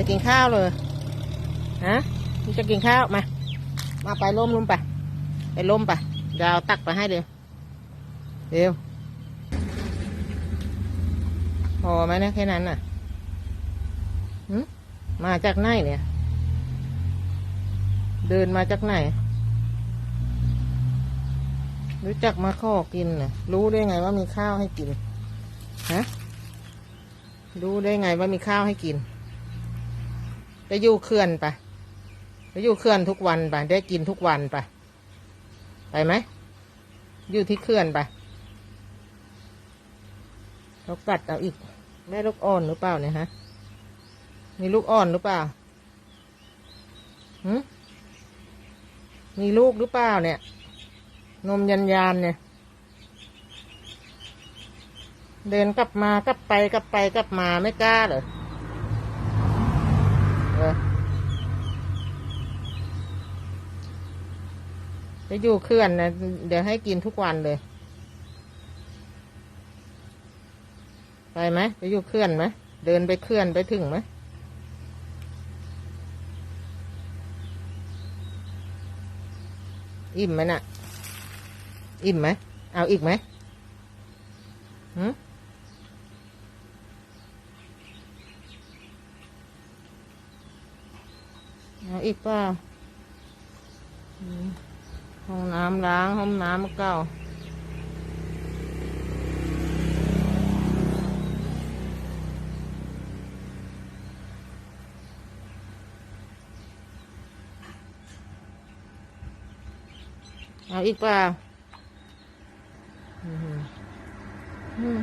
จะกินข้าวเลยฮะมึงจะกินข้าวมา มาไปร่มร่มไป ไปร่มไปเดี๋ยวเอาตักไปให้เดี๋ยวเดี๋ยวพอไหมนะแค่นั้นน่ะหึมาจากไหนเนี่ย เดินมาจากไหน รู้จักมาข้อกินน่ะ รู้ได้ไงว่ามีข้าวให้กิน ฮะ รู้ได้ไงว่ามีข้าวให้กิน ไปอยู่เขื่อนไปไปอยู่เขื่อนทุกวันไปได้กินทุกวันไปไปไหมอยู่ที่เขื่อนไปเขากัดเอาอีก แม่ลูกอ่อนหรือเปล่าเนี่ยฮะมีลูกอ่อนหรือเปล่าหืมมีลูกหรือเปล่าเนี่ย นมยันยานเนี่ย เดินกลับมากลับไปกลับไปกลับมาไม่กล้าเหรอ เออไปยู่เขื่อนนะ เดี๋ยวให้กินทุกวันเลย ไปไหมไปอยู่เขื่อนไหมเดินไปเขื่อนไปถึงไหมอิ่มไหมน่ะ อิ่มไหม เอาอีกไหมหืม เอาอีกเปล่าห้องน้ำล้างห้องน้ำเก่าเอาอีกเปล่าอืมอืม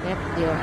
แป๊บเดียว